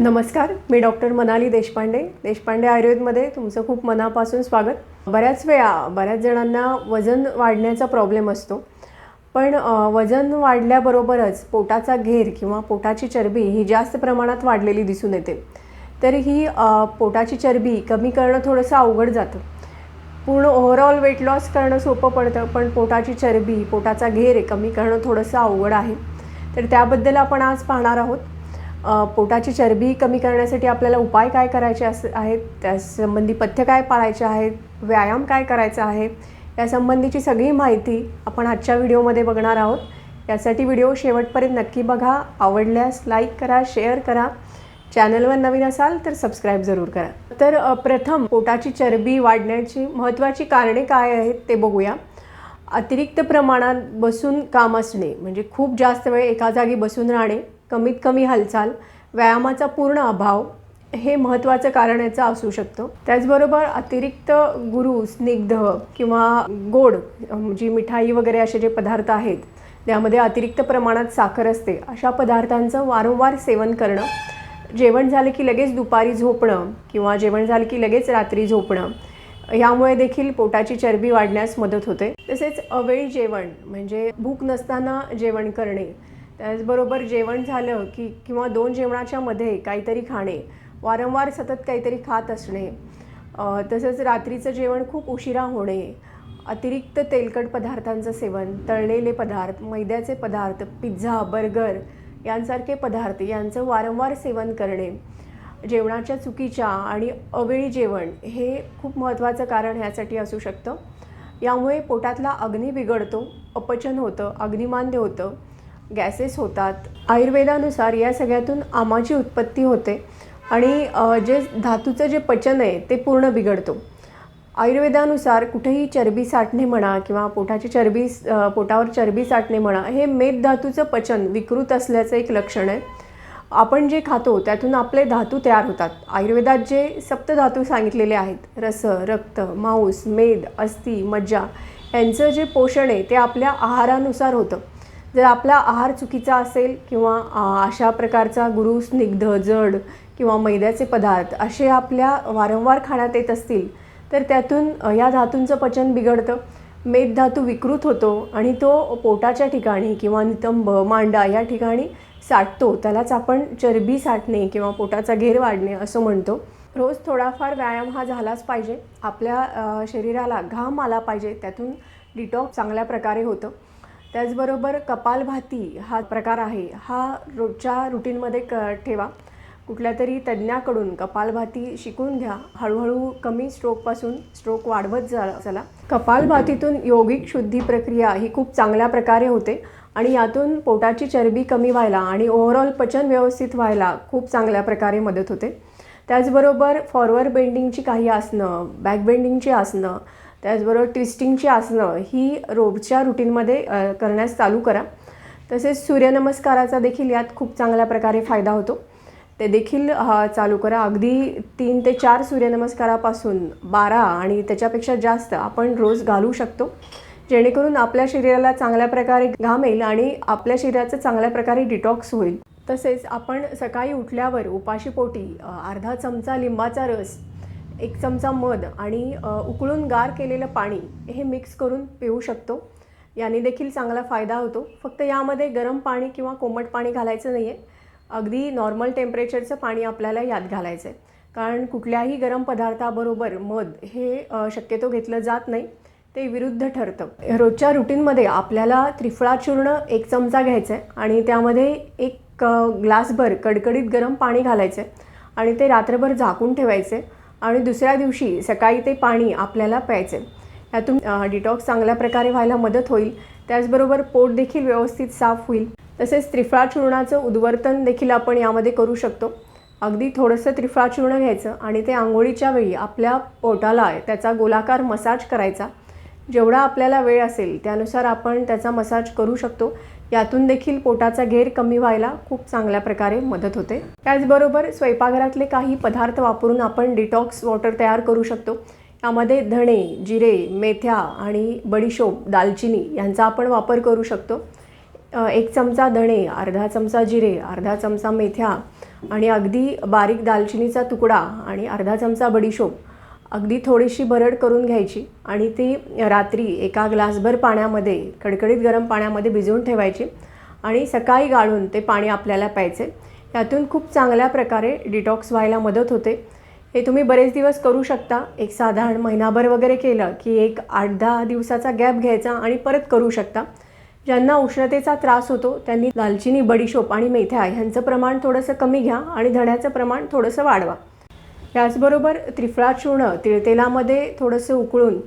नमस्कार मी डॉक्टर मनाली देशपांडे. देशपांडे आयुर्वेदमध्ये तुमचं खूप मनापासून स्वागत. बऱ्याच वेळा बऱ्याच जणांना वजन वाढण्याचा प्रॉब्लेम असतो. पण वजन वाढल्याबरोबरच पोटाचा घेर किंवा पोटाची चरबी ही जास्त प्रमाणात वाढलेली दिसून येते. तर ही पोटाची चरबी कमी करणं थोडंसं अवघड जातं. पूर्ण ओव्हरऑल वेट लॉस करणं सोपं पडतं पण पोटाची चरबी पोटाचा घेर कमी करणं थोडंसं अवघड आहे. तर त्याबद्दल आपण आज पाहणार आहोत. पोटाची चरबी कमी करण्यासाठी आपल्याला उपाय काय करायचे अस आहेत? त्यासंबंधी पथ्य काय पाळायचे आहेत? व्यायाम काय करायचा आहे? यासंबंधीची सगळी माहिती आपण आजच्या व्हिडिओमध्ये बघणार आहोत. यासाठी व्हिडिओ शेवटपर्यंत नक्की बघा. आवडल्यास लाईक करा शेअर करा. चॅनलवर नवीन असाल तर सबस्क्राईब जरूर करा. तर प्रथम पोटाची चरबी वाढण्याची महत्त्वाची कारणे काय आहेत ते बघूया. अतिरिक्त प्रमाणात बसून काम असणे म्हणजे खूप जास्त वेळ एका जागी बसून राहणे कमीत कमी हालचाल व्यायामाचा पूर्ण अभाव हे महत्त्वाचं कारण याचं असू शकतं. त्याचबरोबर अतिरिक्त गुरु स्निग्ध किंवा गोड जी मिठाई वगैरे असे जे पदार्थ आहेत त्यामध्ये अतिरिक्त प्रमाणात साखर असते अशा पदार्थांचं वारंवार सेवन करणं जेवण झालं की लगेच दुपारी झोपणं किंवा जेवण झालं की लगेच रात्री झोपणं यामुळे देखील पोटाची चरबी वाढण्यास मदत होते. तसेच अवेळी जेवण म्हणजे भूक नसताना जेवण करणे त्याचबरोबर जेवण झालं की किंवा दोन जेवणाच्या मध्ये काहीतरी खाणे वारंवार सतत काहीतरी खात असणे तसंच रात्रीचं जेवण खूप उशिरा होणे अतिरिक्त तेलकट पदार्थांचं सेवन तळलेले पदार्थ मैद्याचे पदार्थ पिझ्झा बर्गर यांसारखे पदार्थ यांचं वारंवार सेवन करणे जेवणाच्या चुकीच्या आणि अवेळी जेवण हे खूप महत्त्वाचं कारण ह्यासाठी असू शकतं. यामुळे पोटातला अग्नी बिघडतो अपचन होतं अग्निमांद्य होतं गॅसेस होतात. आयुर्वेदानुसार या सगळ्यातून आमाची उत्पत्ती होते आणि जे धातूचं जे पचन आहे ते पूर्ण बिघडतो. आयुर्वेदानुसार कुठेही चरबी साठणे म्हणा किंवा पोटाची चरबी पोटावर चरबी साठणे म्हणा हे मेदधातूचं पचन विकृत असल्याचं एक लक्षण आहे. आपण जे खातो त्यातून आपले धातू तयार होतात. आयुर्वेदात जे सप्तधातू सांगितलेले आहेत रस रक्त मांस मेद अस्थि मज्जा यांचं जे पोषण आहे ते आपल्या आहारानुसार होतं. जर आपला आहार चुकीचा असेल किंवा अशा प्रकारचा गुरु स्निग्ध जड किंवा मैद्याचे पदार्थ असे आपल्या वारंवार खाण्यात येत असतील तर त्यातून या धातूंचं पचन बिघडतं. मेद धातू विकृत होतो आणि तो पोटाच्या ठिकाणी किंवा नितंब मांडा या ठिकाणी साठतो. त्यालाच आपण चरबी साठणे किंवा पोटाचा घेर वाढणे असं म्हणतो. रोज थोडाफार व्यायाम हा झालाच पाहिजे. आपल्या शरीराला घाम आला पाहिजे. त्यातून डिटॉक्स चांगल्या प्रकारे होतं. त्याचबरोबर कपालभाती हा प्रकार आहे. हा रोजच्या रुटीनमध्ये क ठेवा. कुठल्या तरी तज्ज्ञाकडून कपालभाती शिकून घ्या. हळूहळू कमी स्ट्रोकपासून स्ट्रोक वाढवत जा चला. कपालभातीतून योगिक शुद्धी प्रक्रिया ही खूप चांगल्या प्रकारे होते आणि यातून पोटाची चरबी कमी व्हायला आणि ओव्हरऑल पचन व्यवस्थित व्हायला खूप चांगल्या प्रकारे मदत होते. त्याचबरोबर फॉरवर्ड बेंडिंगची काही आसनं बॅक बेंडिंगची आसनं त्याचबरोबर ट्विस्टिंगची आसनं ही रोजच्या रुटीनमध्ये करण्यास चालू करा. तसेच सूर्यनमस्काराचा देखील यात खूप चांगल्या प्रकारे फायदा होतो. ते देखील चालू करा. अगदी तीन ते चार सूर्यनमस्कारापासून बारा आणि त्याच्यापेक्षा जास्त आपण रोज घालू शकतो. जेणेकरून आपल्या शरीराला चांगल्या प्रकारे घाम येईल आणि आपल्या शरीराचं चांगल्या प्रकारे डिटॉक्स होईल. तसेच आपण सकाळी उठल्यावर उपाशीपोटी अर्धा चमचा लिंबाचा रस एक चमचा मध आणि उकळून गार केलेलं पाणी हे मिक्स करून पिऊ शकतो. याने देखील चांगला फायदा होतो. फक्त यामध्ये गरम पाणी किंवा कोमट पाणी घालायचं नाही आहे अगदी नॉर्मल टेम्परेचरचं पाणी आपल्याला यात घालायचं आहे कारण कुठल्याही गरम पदार्थाबरोबर मध हे शक्यतो घेतलं जात नाही. ते विरुद्ध ठरतं. रोजच्या रुटीनमध्ये आपल्याला त्रिफळा चूर्ण एक चमचा घ्यायचं आहे आणि त्यामध्ये एक ग्लासभर कडकडीत गरम पाणी घालायचं आहे आणि ते रात्रभर झाकून ठेवायचे आणि दुसऱ्या दिवशी सकाळी ते पाणी आपल्याला प्यायचं. आहे यातून डिटॉक्स चांगल्या प्रकारे व्हायला मदत होईल. त्याचबरोबर पोट देखील व्यवस्थित साफ होईल. तसेच त्रिफळा चूर्णाचं उद्वर्तन देखील आपण यामध्ये करू शकतो. अगदी थोडंसं त्रिफळा चूर्ण घ्यायचं आणि ते आंघोळीच्या वेळी आपल्या पोटाला त्याचा गोलाकार मसाज करायचा. जेवढा आपल्याला वेळ असेल त्यानुसार आपण त्याचा मसाज करू शकतो. यातून देखील पोटाचा घेर कमी व्हायला खूप चांगल्या प्रकारे मदत होते. त्याचबरोबर स्वयंपाकघरातले काही पदार्थ वापरून आपण डिटॉक्स वॉटर तयार करू शकतो. यामध्ये धणे जिरे मेथ्या आणि बडीशोप दालचिनी यांचा आपण वापर करू शकतो. एक चमचा धणे अर्धा चमचा जिरे अर्धा चमचा मेथ्या आणि अगदी बारीक दालचिनीचा तुकडा आणि अर्धा चमचा बडीशोप अगदी थोडीशी भरड करून घ्यायची आणि ती रात्री एका ग्लासभर पाण्यामध्ये कडकडीत गरम पाण्यामध्ये भिजवून ठेवायची आणि सकाळी गाळून ते पाणी आपल्याला प्यायचे. यातून खूप चांगल्या प्रकारे डिटॉक्स व्हायला मदत होते. हे तुम्ही बरेच दिवस करू शकता. एक साधारण महिनाभर वगैरे केलं की एक आठ दहा दिवसाचा गॅप घ्यायचा आणि परत करू शकता. ज्यांना उष्णतेचा त्रास होतो त्यांनी दालचिनी बडीशोप आणि मेथ्या ह्यांचं प्रमाण थोडंसं कमी घ्या आणि धण्याचं प्रमाण थोडंसं वाढवा. त्याचबरोबर त्रिफळा चूर्ण तिळतेलामध्ये थोडंसं उकळून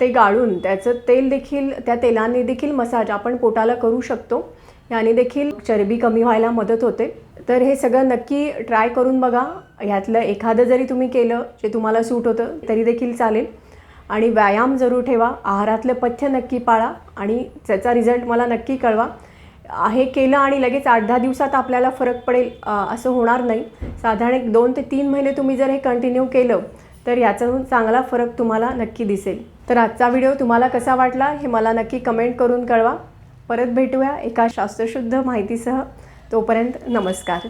ते गाळून त्याचं तेल देखील त्या तेलाने देखील मसाज आपण पोटाला करू शकतो. याने देखील चरबी कमी व्हायला मदत होते. तर हे सगळं नक्की ट्राय करून बघा. ह्यातलं एखादं जरी तुम्ही केलं जे तुम्हाला सूट होतं तरी देखील चालेल. आणि व्यायाम जरूर ठेवा. आहारातलं पथ्य नक्की पाळा. आणि त्याचा रिझल्ट मला नक्की कळवा. हे केलं आणि लगेच आठ दहा दिवसात आपल्याला फरक पडेल असं होणार नाही. साधारण एक दोन ते तीन महिने तुम्ही जर हे कंटिन्यू केलं तर याच्यातून चांगला फरक तुम्हाला नक्की दिसेल. तर आजचा व्हिडिओ तुम्हाला कसा वाटला हे मला नक्की कमेंट करून कळवा. परत भेटूया एका शास्त्रशुद्ध माहितीसह. तोपर्यंत नमस्कार.